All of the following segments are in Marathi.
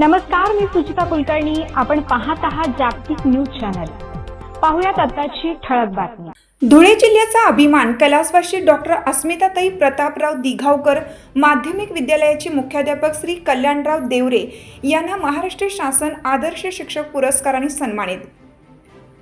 नमस्कार मी सुचिता कुलकर्णी. आपण पाहत आहात जागतिक न्यूज चॅनल. पाहुयात आताची ठळक बातमी. धुळे जिल्ह्याचा अभिमान कैलासवासी डॉक्टर अस्मिताताई प्रतापराव दिघावकर माध्यमिक विद्यालयाचे मुख्याध्यापक श्री कल्याणराव देवरे यांना महाराष्ट्र शासन आदर्श शिक्षक पुरस्काराने सन्मानित.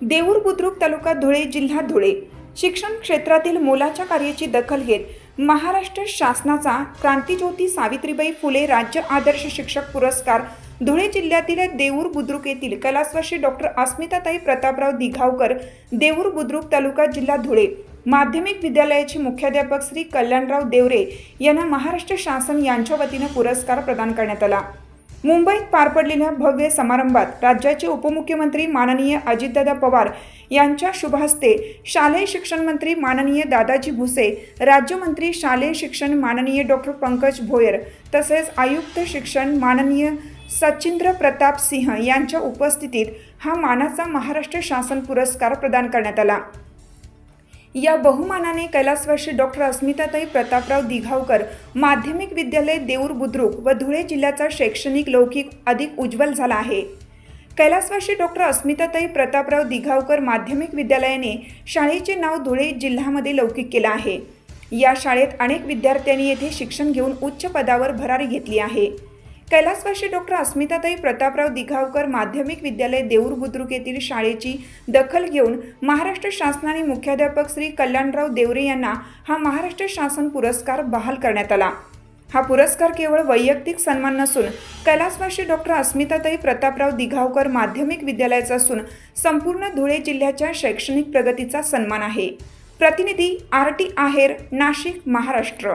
देऊर बुद्रुक तालुका धुळे जिल्हा धुळे. शिक्षण क्षेत्रातील मोलाच्या कार्याची दखल घेत महाराष्ट्र शासनाचा क्रांतीज्योती सावित्रीबाई फुले राज्य आदर्श शिक्षक पुरस्कार धुळे जिल्ह्यातील देऊर बुद्रुक येथील कैलासवासी डॉक्टर अस्मिताताई प्रतापराव दिघावकर देऊर बुद्रुक तालुका जिल्हा धुळे. माध्यमिक विद्यालयाचे मुख्याध्यापक श्री कल्याणराव देवरे यांना महाराष्ट्र शासन यांच्या वतीनं पुरस्कार प्रदान करण्यात आला. मुंबईत पार पडलेल्या भव्य समारंभात राज्याचे उपमुख्यमंत्री माननीय अजितदादा पवार यांच्या शुभहस्ते शालेय शिक्षण मंत्री माननीय दादाजी भुसे राज्यमंत्री शालेय शिक्षण माननीय डॉक्टर पंकज भोयर तसेच आयुक्त शिक्षण माननीय सचिंद्र प्रताप सिंह यांच्या उपस्थितीत हा मानाचा महाराष्ट्र शासन पुरस्कार प्रदान करण्यात आला. या बहुमानाने कैलासवासी डॉक्टर अस्मिताताई प्रतापराव दिघावकर माध्यमिक विद्यालय देऊर बुद्रुक व धुळे जिल्ह्याचा शैक्षणिक लौकिक अधिक उज्ज्वल झाला आहे. कैलासवासी डॉक्टर अस्मिताताई प्रतापराव दिघावकर माध्यमिक विद्यालयाने शाळेचे नाव धुळे जिल्ह्यामध्ये लौकिक केलं आहे. या शाळेत अनेक विद्यार्थ्यांनी येथे शिक्षण घेऊन उच्च पदावर भरारी घेतली आहे. कैलासवासी डॉक्टर अस्मिताताई प्रतापराव दिघावकर माध्यमिक विद्यालय देऊर बुद्रुक येथील शाळेची दखल घेऊन महाराष्ट्र शासनाने मुख्याध्यापक श्री कल्याणराव देवरे यांना हा महाराष्ट्र शासन पुरस्कार बहाल करण्यात आला. हा पुरस्कार केवळ वैयक्तिक सन्मान नसून कैलासवासी डॉक्टर अस्मिताताई प्रतापराव दिघावकर माध्यमिक विद्यालयाचा असून संपूर्ण धुळे जिल्ह्याच्या शैक्षणिक प्रगतीचा सन्मान आहे. प्रतिनिधी आर टी आहेर नाशिक महाराष्ट्र.